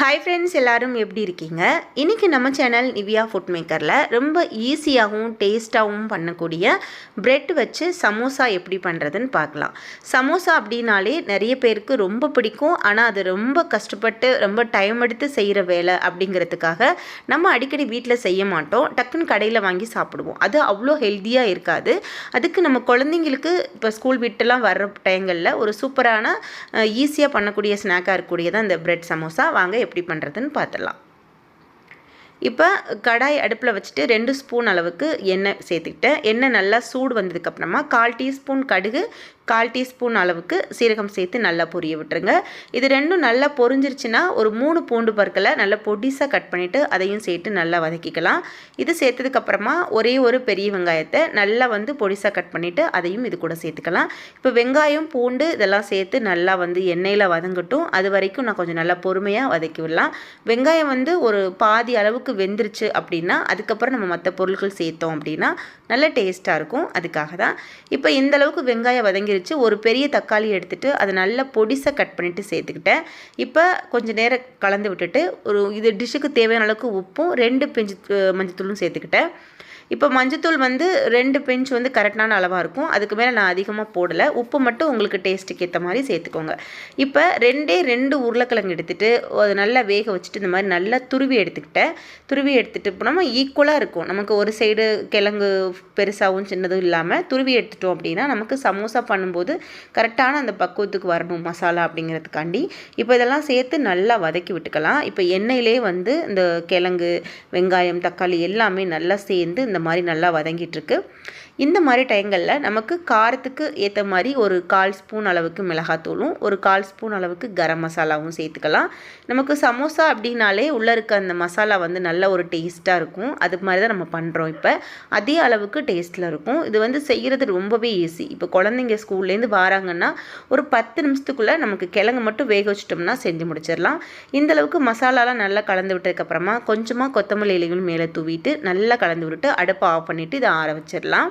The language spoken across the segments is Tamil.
ஹாய் ஃப்ரெண்ட்ஸ் எல்லோரும் எப்படி இருக்கீங்க? இன்றைக்கி நம்ம சேனல் நிவியா ஃபுட் மேக்கரில் ரொம்ப ஈஸியாகவும் டேஸ்ட்டாகவும் பண்ணக்கூடிய ப்ரெட் வச்சு சமோசா எப்படி பண்ணுறதுன்னு பார்க்கலாம். சமோசா அப்படின்னாலே நிறைய பேருக்கு ரொம்ப பிடிக்கும். ஆனால் அது ரொம்ப கஷ்டப்பட்டு ரொம்ப டைம் எடுத்து செய்கிற வேலை அப்படிங்கிறதுக்காக நம்ம அடிக்கடி வீட்டில் செய்ய மாட்டோம். டக்குன்னு கடையில் வாங்கி சாப்பிடுவோம். அது அவ்வளோ ஹெல்த்தியாக இருக்காது. அதுக்கு நம்ம குழந்தைங்களுக்கு இப்போ ஸ்கூல் விட்டுலாம் வர்ற டைங்களில் ஒரு சூப்பரான ஈஸியாக பண்ணக்கூடிய ஸ்நாக்காக இருக்கக்கூடியதான் இந்த ப்ரெட் சமோசா. வாங்க எப்படி பண்ணுறதுன்னு பார்த்துடலாம். இப்போ கடாய் அடுப்பில் வச்சுட்டு ரெண்டு ஸ்பூன் அளவுக்கு எண்ணெய் சேர்த்துக்கிட்டேன். எண்ணெய் நல்லா சூடு வந்ததுக்கப்புறமா கால் டீஸ்பூன் கடுகு கால் டீஸ்பூன் அளவுக்கு சீரகம் சேர்த்து நல்லா பொரிய விட்டுருங்க. இது ரெண்டும் நல்லா பொரிஞ்சிருச்சுன்னா ஒரு மூணு பூண்டு பற்களை நல்லா பொடிசாக கட் பண்ணிவிட்டு அதையும் சேர்த்து நல்லா வதக்கிக்கலாம். இது சேர்த்ததுக்கப்புறமா ஒரே ஒரு பெரிய வெங்காயத்தை நல்லா வந்து பொடிசாக கட் பண்ணிவிட்டு அதையும் இது கூட சேர்த்துக்கலாம். இப்போ வெங்காயம் பூண்டு இதெல்லாம் சேர்த்து நல்லா வந்து எண்ணெயில் வதங்கட்டும். அது வரைக்கும் நான் கொஞ்சம் நல்லா பொறுமையாக வதக்கி விடலாம். வெங்காயம் வந்து ஒரு பாதி அளவுக்கு வெந்துருச்சு அப்படின்னா அதுக்கப்புறம் நம்ம மற்ற பொருட்கள் சேர்த்தோம் அப்படின்னா நல்ல டேஸ்ட்டாக இருக்கும். அதுக்காக தான். இப்போ இந்த அளவுக்கு வெங்காயம் வதங்கி வச்சு ஒரு பெரிய தக்காளி எடுத்துகிட்டு அதை நல்லா பொடிசை கட் பண்ணிவிட்டு சேர்த்துக்கிட்டேன். இப்போ கொஞ்சம் நேரம் கலந்து விட்டுட்டு ஒரு இது டிஷ்ஷுக்கு தேவையான அளவுக்கு உப்பும் ரெண்டு பெஞ்சு மஞ்சத்தூளும் சேர்த்துக்கிட்டேன். இப்போ மஞ்சத்தூள் வந்து ரெண்டு பிஞ்ச் வந்து கரெக்டான அளவாக இருக்கும். அதுக்கு மேலே நான் அதிகமாக போடலை. உப்பு மட்டும் உங்களுக்கு டேஸ்ட்டுக்கு ஏற்ற மாதிரி சேர்த்துக்கோங்க. இப்போ ரெண்டே ரெண்டு உருளைக்கிழங்கு எடுத்துகிட்டு அதை நல்லா வேக வச்சுட்டு இந்த மாதிரி நல்லா துருவி எடுத்துக்கிட்டேன். துருவி எடுத்துகிட்டு போனோமா ஈக்குவலாக இருக்கும். நமக்கு ஒரு சைடு கிழங்கு பெருசாகவும் சின்னதும் இல்லாமல் துருவி எடுத்துட்டோம் அப்படின்னா நமக்கு சமோசா பண்ணும்போது கரெக்டான அந்த பக்குவத்துக்கு வரணும் மசாலா அப்படிங்கிறதுக்காண்டி. இப்போ இதெல்லாம் சேர்த்து நல்லா வதக்கி விட்டுக்கலாம். இப்போ எண்ணெயிலே வந்து இந்த கிழங்கு வெங்காயம் தக்காளி எல்லாமே நல்லா சேர்ந்து இந்த மாதிரி நல்லா வதங்கிட்டுருக்கு. இந்த மாதிரி டைங்களில் நமக்கு காரத்துக்கு ஏற்ற மாதிரி ஒரு கால் ஸ்பூன் அளவுக்கு மிளகாத்தூளும் ஒரு கால் ஸ்பூன் அளவுக்கு கரம் மசாலாவும் சேர்த்துக்கலாம். நமக்கு சமோசா அப்படின்னாலே உள்ளே இருக்க அந்த மசாலா வந்து நல்ல ஒரு டேஸ்ட்டாக இருக்கும். அது மாதிரி தான் நம்ம பண்ணுறோம் இப்போ. அதே அளவுக்கு டேஸ்ட்டில் இருக்கும். இது வந்து செய்கிறது ரொம்பவே ஈஸி இப்போ குழந்தைங்க ஸ்கூல்லேருந்து வராங்கன்னா ஒரு பத்து நிமிஷத்துக்குள்ளே நமக்கு கிழங்கு மட்டும் வேக வச்சிட்டோம்னா செஞ்சு முடிச்சிடலாம். இந்த அளவுக்கு மசாலாலாம் நல்லா கலந்து விட்டதுக்கப்புறமா கொஞ்சமாக கொத்தமல்லி இலைகளும் மேலே தூவிட்டு நல்லா கலந்து விட்டுட்டு அடுப்பை ஆஃப் பண்ணிவிட்டு இதை ஆற வச்சிடலாம்.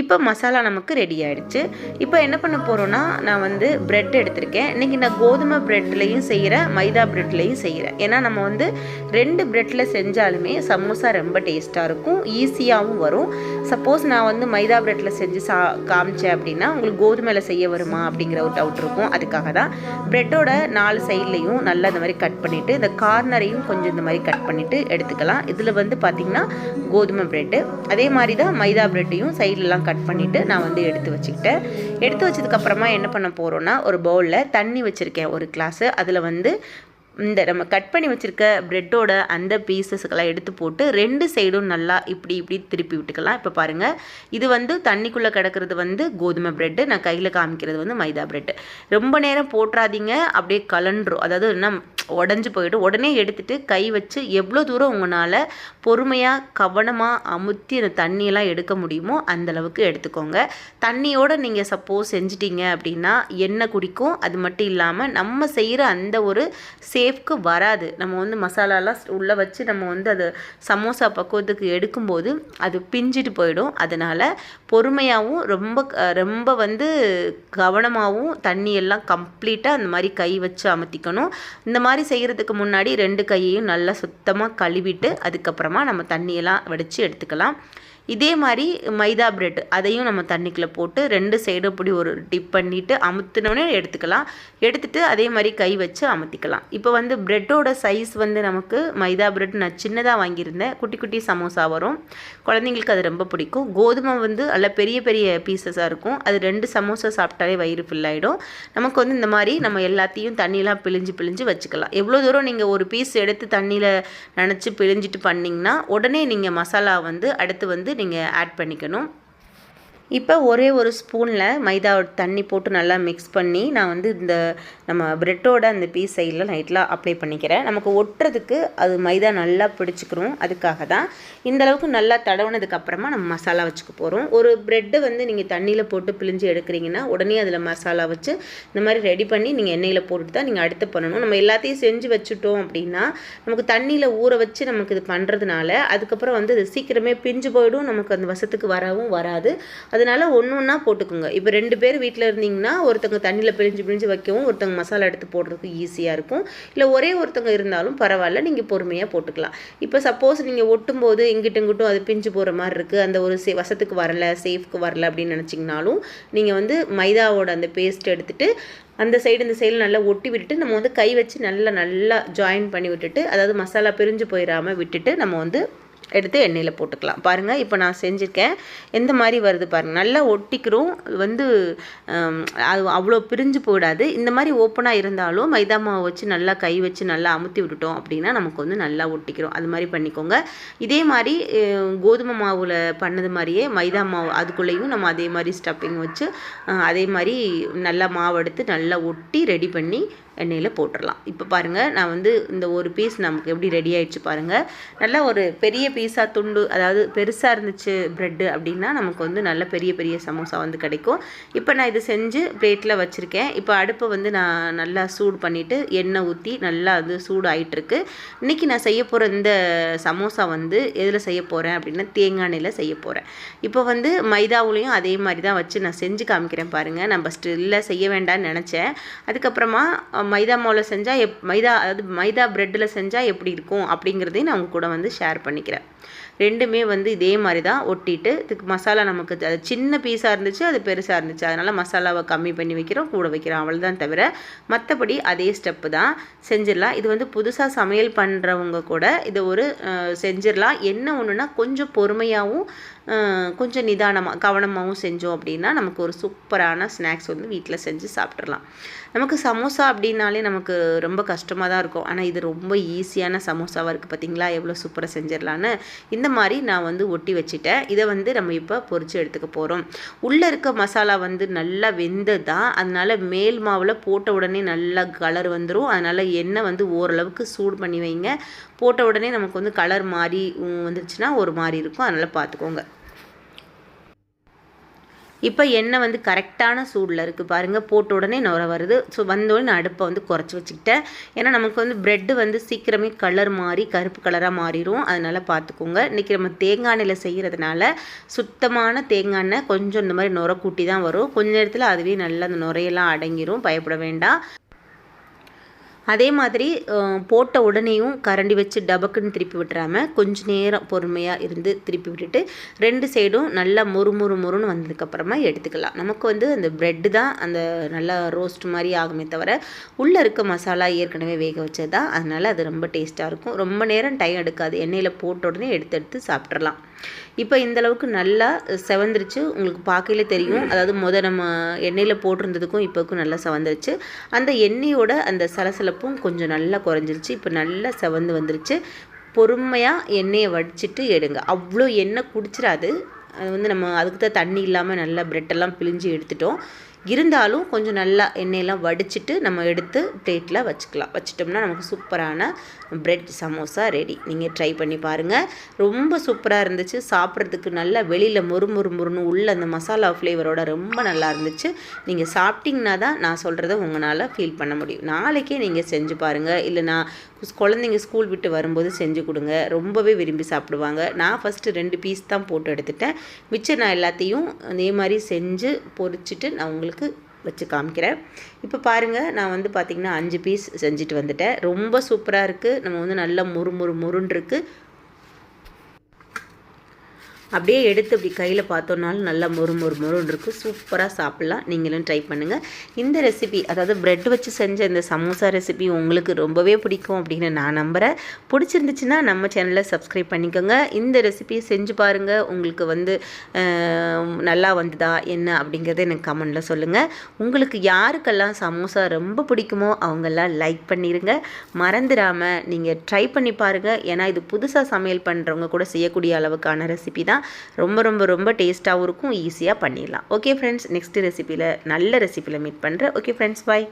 இப்போ மசாலா நமக்கு ரெடி ஆகிடுச்சு இப்போ என்ன பண்ண போகிறோன்னா நான் வந்து ப்ரெட் எடுத்திருக்கேன். இன்றைக்கி நான் கோதுமை ப்ரெட்லேயும் செய்கிறேன் மைதா ப்ரெட்லேயும் செய்கிறேன் ஏன்னா நம்ம வந்து ரெண்டு ப்ரெட்டில் செஞ்சாலுமே சமோசா ரொம்ப டேஸ்ட்டாக இருக்கும் ஈஸியாகவும் வரும். சப்போஸ் நான் வந்து மைதா ப்ரெட்டில் செஞ்சு சா காமிச்சேன் அப்படின்னா உங்களுக்கு கோதுமையில் செய்ய வருமா அப்படிங்கிற ஒரு டவுட் இருக்கும். அதுக்காக தான் ப்ரெட்டோட நாலு சைட்லேயும் நல்லா இந்த மாதிரி கட் பண்ணிவிட்டு இந்த கார்னரையும் கொஞ்சம் இந்த மாதிரி கட் பண்ணிவிட்டு எடுத்துக்கலாம். இதில் வந்து பார்த்திங்கன்னா கோதுமை ப்ரெட்டு அதே மாதிரி தான் மைதா ப்ரெட்டையும் சைட்லலாம் கட் பண்ணிவிட்டு நான் வந்து எடுத்து வச்சுக்கிட்டேன். எடுத்து வச்சதுக்கப்புறமா என்ன பண்ண போகிறோன்னா ஒரு பவுலில் தண்ணி வச்சுருக்கேன் ஒரு கிளாஸு அதில் வந்து இந்த நம்ம கட் பண்ணி வச்சுருக்க ப்ரெட்டோட அந்த பீசஸ்க்கெல்லாம் எடுத்து போட்டு ரெண்டு சைடும் நல்லா இப்படி இப்படி திருப்பி விட்டுக்கலாம். இப்போ பாருங்கள் இது வந்து தண்ணிக்குள்ளே கிடக்கிறது வந்து கோதுமை ப்ரெட்டு நான் கையில் காமிக்கிறது வந்து மைதா ப்ரெட்டு ரொம்ப நேரம் போட்டுறாதீங்க அப்படியே கலண்டுரும் அதாவது என்ன உடஞ்சி போயிடும். உடனே எடுத்துகிட்டு கை வச்சு எவ்வளோ தூரம் உங்களால் பொறுமையாக கவனமாக அமுத்தி அந்த தண்ணியெல்லாம் எடுக்க முடியுமோ அந்தளவுக்கு எடுத்துக்கோங்க. தண்ணியோடு நீங்கள் சப்போஸ் செஞ்சிட்டிங்க அப்படின்னா எண்ணெய் குடிக்கும். அது மட்டும் இல்லாமல் நம்ம செய்கிற அந்த ஒரு சே சேஃப்க்கு வராது. நம்ம வந்து மசாலாலாம் உள்ளே வச்சு நம்ம வந்து அது சமோசா பக்குவத்துக்கு எடுக்கும்போது அது பிஞ்சிட்டு போயிடும். அதனால் பொறுமையாகவும் ரொம்ப ரொம்ப வந்து கவனமாகவும் தண்ணியெல்லாம் கம்ப்ளீட்டாக அந்த மாதிரி கை வச்சு அமர்த்திக்கணும். இந்த மாதிரி செய்கிறதுக்கு முன்னாடி ரெண்டு கையையும் நல்லா சுத்தமாக கழுவிட்டு அதுக்கப்புறமா நம்ம தண்ணியெல்லாம் வடித்து எடுத்துக்கலாம். இதே மாதிரி மைதா பிரெட் அதையும் நம்ம தண்ணிக்குள்ளே போட்டு ரெண்டு சைடும் இப்படி ஒரு டிப் பண்ணிவிட்டு அமுத்தினோடனே எடுத்துக்கலாம். எடுத்துகிட்டு அதே மாதிரி கை வச்சு அமுத்திக்கலாம். இப்போ வந்து ப்ரெட்டோட சைஸ் வந்து நமக்கு மைதா பிரெட் நான் சின்னதாக வாங்கியிருந்தேன். குட்டி குட்டி சமோசா வரும். குழந்தைங்களுக்கு அது ரொம்ப பிடிக்கும். கோதுமை வந்து நல்ல பெரிய பெரிய பீசஸாக இருக்கும். அது ரெண்டு சமோசா சாப்பிட்டாலே வயிறு ஃபில் ஆகிடும் நமக்கு வந்து இந்த மாதிரி நம்ம எல்லாத்தையும் தண்ணியெலாம் பிழிஞ்சு பிழிஞ்சு வச்சுக்கலாம். எவ்வளோ தூரம் நீங்கள் ஒரு பீஸ் எடுத்து தண்ணியில் நினச்சி பிழிஞ்சிட்டு பண்ணிங்கன்னா உடனே நீங்கள் மசாலா வந்து அடுத்து வந்து நீங்கள் ஆட் பண்ணிக்கணும். இப்போ ஒரே ஒரு ஸ்பூனில் மைதா தண்ணி போட்டு நல்லா மிக்ஸ் பண்ணி நான் வந்து இந்த நம்ம ப்ரெட்டோட அந்த பீஸ் சைடில் நைட்டில் அப்ளை பண்ணிக்கிறேன். நமக்கு ஒட்டுறதுக்கு அது மைதா நல்லா பிடிச்சிக்கிறோம். அதுக்காக தான் இந்த அளவுக்கு நல்லா தடவுனதுக்கப்புறமா நம்ம மசாலா வச்சுக்க போகிறோம் ஒரு ப்ரெட்டை வந்து நீங்கள் தண்ணியில் போட்டு பிழிஞ்சு எடுக்கிறீங்கன்னா உடனே அதில் மசாலா வச்சு இந்த மாதிரி ரெடி பண்ணி நீங்கள் எண்ணெயில் போட்டுட்டு தான் நீங்கள் அடுத்து பண்ணணும். நம்ம எல்லாத்தையும் செஞ்சு வச்சுட்டோம் அப்படின்னா நமக்கு தண்ணியில் ஊற வச்சு நமக்கு இது பண்ணுறதுனால அதுக்கப்புறம் வந்து இது சீக்கிரமே பிஞ்சு போயிடும். நமக்கு அந்த வசத்துக்கு வரவும் வராது. அதனால ஒன்று ஒன்றா போட்டுக்கோங்க. இப்போ ரெண்டு பேர் வீட்டில் இருந்தீங்கன்னா ஒருத்தவங்க தண்ணியில் பிழிஞ்சு பிழிஞ்சு வைக்கவும் ஒருத்தவங்க மசாலா எடுத்து போடுறதுக்கு ஈஸியாக இருக்கும். இல்லை ஒரே ஒருத்தவங்க இருந்தாலும் பரவாயில்ல நீங்கள் பொறுமையாக போட்டுக்கலாம். இப்போ சப்போஸ் நீங்கள் ஒட்டும்போது இங்கிட்டும் இங்கிட்டும் அது பிஞ்சு போகிற மாதிரி இருக்குது அந்த ஒரு சே வசத்துக்கு வரல சேஃப்க்கு வரல அப்படின்னு நினச்சிங்கனாலும் நீங்கள் வந்து மைதாவோட அந்த பேஸ்ட் எடுத்துகிட்டு அந்த சைடு இந்த சைடில் நல்லா ஒட்டி விட்டுட்டு நம்ம வந்து கை வச்சு நல்லா நல்லா ஜாயின் பண்ணி விட்டுட்டு அதாவது மசாலா பிரிஞ்சு போயிடாமல் விட்டுட்டு நம்ம வந்து எடுத்து எண்ணெயில் போட்டுக்கலாம். பாருங்கள் இப்போ நான் செஞ்சுருக்கேன். எந்த மாதிரி வருது பாருங்கள் நல்லா ஒட்டிக்கிறோம் வந்து அது அவ்வளோ பிரிஞ்சு போயிடாது. இந்த மாதிரி ஓப்பனாக இருந்தாலும் மைதா மாவு வச்சு நல்லா கை வச்சு நல்லா அமுத்தி விட்டுட்டோம் அப்படின்னா நமக்கு வந்து நல்லா ஒட்டிக்கிறோம் அது மாதிரி பண்ணிக்கோங்க. இதே மாதிரி கோதுமை மாவில் பண்ணது மாதிரியே மைதா மாவு அதுக்குள்ளேயும் நம்ம அதே மாதிரி ஸ்டப்பிங் வச்சு அதே மாதிரி நல்லா மாவு எடுத்து நல்லா ஒட்டி ரெடி பண்ணி எண்ணெயில் போட்டுடலாம் இப்போ பாருங்கள் நான் வந்து இந்த ஒரு பீஸ் நமக்கு எப்படி ரெடி ஆயிடுச்சு பாருங்கள் நல்லா ஒரு பெரிய பீஸாக துண்டு அதாவது பெருசாக இருந்துச்சு ப்ரெட்டு அப்படின்னா நமக்கு வந்து நல்ல பெரிய பெரிய சமோசா வந்து கிடைக்கும். இப்போ நான் இது செஞ்சு பிளேட்டில் வச்சுருக்கேன். இப்போ அடுப்பை வந்து நான் நல்லா சூடு பண்ணிவிட்டு எண்ணெய் ஊற்றி நல்லா அது சூடு ஆகிட்டுருக்கு இன்றைக்கி நான் செய்ய போகிற இந்த சமோசா வந்து எதில் செய்ய போகிறேன் அப்படின்னா தேங்காய் எண்ணெயில் செய்ய போகிறேன் இப்போ வந்து மைதாவுலேயும் அதே மாதிரி தான் வச்சு நான் செஞ்சு காமிக்கிறேன் பாருங்கள் நான் ஃபஸ்ட்டு இல்லை செய்ய வேண்டாம்னு நினச்சேன். அதுக்கப்புறமா மைதா மாவில் செஞ்சால் எப் மைதா அதாவது மைதா ப்ரெட்டில் செஞ்சால் எப்படி இருக்கும் அப்படிங்கிறதையும் நான் உங்கள் கூட வந்து ஷேர் பண்ணிக்கிறேன். ரெண்டுமே வந்து இதே மாதிரி தான் ஒட்டிட்டு இதுக்கு மசாலா நமக்கு அது சின்ன பீஸாக இருந்துச்சு அது பெருசாக இருந்துச்சு. அதனால் மசாலாவை கம்மி பண்ணி வைக்கிறோம் கூட வைக்கிறோம் அவள் தான் தவிர மற்றபடி அதே ஸ்டெப்பு தான் செஞ்சிடலாம். இது வந்து புதுசாக சமையல் பண்ணுறவங்க கூட இதை ஒரு செஞ்சிடலாம். என்ன ஒன்றுனா கொஞ்சம் பொறுமையாகவும் கொஞ்சம் நிதானமாக கவனமாகவும் செஞ்சோம் அப்படின்னா நமக்கு ஒரு சூப்பரான ஸ்நாக்ஸ் வந்து வீட்டில் செஞ்சு சாப்பிட்றலாம் நமக்கு சமோசா அப்படின்னாலே நமக்கு ரொம்ப கஷ்டமாக தான் இருக்கும். ஆனால் இது ரொம்ப ஈஸியான சமோசாவாக இருக்குது பார்த்தீங்களா எவ்வளோ சூப்பராக செஞ்சிடலான்னு இந்த மாதிரி நான் வந்து ஒட்டி வச்சுட்டேன். இதை வந்து நம்ம இப்போ பொறிச்சு எடுத்துக்க போகிறோம் உள்ளே இருக்க மசாலா வந்து நல்லா வெந்து தான் அதனால் மேல் மாவில் போட்ட உடனே நல்லா கலர் வந்துடும் அதனால் எண்ணெய் வந்து ஓரளவுக்கு சூடு பண்ணி வைங்க. போட்ட உடனே நமக்கு வந்து கலர் மாறி வந்துருச்சுன்னா ஒரு மாதிரி இருக்கும். அதனால் பார்த்துக்கோங்க. இப்போ எண்ணெய் வந்து கரெக்டான சூடில் இருக்குது பாருங்கள் போட்ட உடனே நுர வருது. ஸோ வந்தோடனே நான் அடுப்பை வந்து குறைச்சி வச்சுக்கிட்டேன். ஏன்னா நமக்கு வந்து ப்ரெட்டு வந்து சீக்கிரமே கலர் மாறி கருப்பு கலராக மாறிடும் அதனால் பார்த்துக்கோங்க இன்றைக்கி நம்ம தேங்காய் எண்ணெயில் செய்கிறதுனால சுத்தமான தேங்காய் எண்ணெய் கொஞ்சம் இந்த மாதிரி நுர கூட்டி தான் வரும். கொஞ்ச நேரத்தில் அதுவே நல்லா அந்த நுரையெல்லாம் அடங்கிடும் பயப்பட வேண்டாம். அதே மாதிரி போட்ட உடனேயும் கரண்டி வச்சு டபக்குன்னு திருப்பி விட்டுறாமல் கொஞ்ச நேரம் பொறுமையாக இருந்து திருப்பி விட்டுட்டு ரெண்டு சைடும் நல்லா மொறு மொறு மொறுன்னு வந்ததுக்கப்புறமா எடுத்துக்கலாம். நமக்கு வந்து அந்த ப்ரெட்டு தான் அந்த நல்லா ரோஸ்ட் மாதிரி ஆகுமே தவிர உள்ளே இருக்க மசாலா ஏற்கனவே வேக வச்சது தான் அதனால் அது ரொம்ப டேஸ்ட்டாக இருக்கும். ரொம்ப நேரம் டைம் எடுக்காது. எண்ணெயில் போட்ட உடனே எடுத்து எடுத்து சாப்பிட்றலாம் இப்போ இந்தளவுக்கு நல்லா செவந்துருச்சு. உங்களுக்கு பார்க்கல தெரியும். அதாவது முத நம்ம எண்ணெயில் போட்டிருந்ததுக்கும் இப்போக்கும் நல்லா செவந்துருச்சு. அந்த எண்ணெயோட அந்த சலசலப்பும் கொஞ்சம் நல்லா குறைஞ்சிருச்சு. இப்போ நல்லா செவந்து வந்துருச்சு. பொறுமையாக எண்ணெயை வடிச்சிட்டு எடுங்க. அவ்வளோ எண்ணெய் குடிச்சிடாது. அது வந்து நம்ம அதுக்கு தான் தண்ணி இல்லாமல் நல்லா பிரெட்டெல்லாம் பிழிஞ்சு எடுத்துட்டோம். இருந்தாலும் கொஞ்சம் நல்லா எண்ணெயெல்லாம் வடிச்சிட்டு நம்ம எடுத்து பிளேட்டில் வச்சுக்கலாம். வச்சிட்டோம்னா நமக்கு சூப்பரான ப்ரெட் சமோசா ரெடி நீங்கள் ட்ரை பண்ணி பாருங்கள் ரொம்ப சூப்பராக இருந்துச்சு. சாப்பிட்றதுக்கு நல்லா வெளியில் மொறு மொறு மொறுன்னு உள்ள அந்த மசாலா ஃப்ளேவரோட ரொம்ப நல்லா இருந்துச்சு. நீங்கள் சாப்பிட்டிங்கன்னா தான் நான் சொல்கிறத உங்களால் ஃபீல் பண்ண முடியும். நாளைக்கே நீங்கள் செஞ்சு பாருங்கள் இல்லை நான் குழந்தைங்க ஸ்கூல் விட்டு வரும்போது செஞ்சு கொடுங்க. ரொம்பவே விரும்பி சாப்பிடுவாங்க. நான் ஃபஸ்ட்டு ரெண்டு பீஸ் தான் போட்டு எடுத்துட்டேன். மிச்சம் நான் எல்லாத்தையும் அதே மாதிரி செஞ்சு பொறிச்சிட்டு நான் உங்களுக்கு வச்சு காமிக்கிறேன். இப்போ பாருங்கள் நான் வந்து பார்த்திங்கன்னா அஞ்சு பீஸ் செஞ்சுட்டு வந்துட்டேன். ரொம்ப சூப்பராக இருக்குது நம்ம வந்து நல்லா முறு முறு முருன்னு இருக்குது அப்படியே எடுத்து இப்படி கையில் பார்த்தோன்னாலும் நல்லா மொறு மொறு மொறுன்னு இருக்கும் சூப்பராக சாப்பிட்லாம். நீங்களும் ட்ரை பண்ணுங்கள் இந்த ரெசிபி அதாவது ப்ரெட் வச்சு செஞ்ச இந்த சமோசா ரெசிபி உங்களுக்கு ரொம்பவே பிடிக்கும் அப்படின்னு நான் நம்புகிறேன் பிடிச்சிருந்துச்சுன்னா நம்ம சேனலில் சப்ஸ்கிரைப் பண்ணிக்கோங்க. இந்த ரெசிபியை செஞ்சு பாருங்கள் உங்களுக்கு வந்து நல்லா வந்ததா என்ன அப்படிங்கிறத எனக்கு கமெண்டில் சொல்லுங்கள் உங்களுக்கு யாருக்கெல்லாம் சமோசா ரொம்ப பிடிக்குமோ அவங்கெல்லாம் லைக் பண்ணிடுங்க மறந்துடாமல் நீங்கள் ட்ரை பண்ணி பாருங்கள் ஏன்னா இது புதுசாக சமையல் பண்ணுறவங்க கூட செய்யக்கூடிய அளவுக்கான ரெசிபி தான். ரொம்ப ரொம்ப ரொம்ப டேஸ்ட்டாகவும் இருக்கும் ஈஸியாக பண்ணிடலாம். ஓகே ஃப்ரெண்ட்ஸ் நெக்ஸ்ட் ரெசிப்பியில் நல்ல ரெசிப்பியில் மீட் பண்ணுறேன் ஓகே ஃப்ரெண்ட்ஸ் பாய்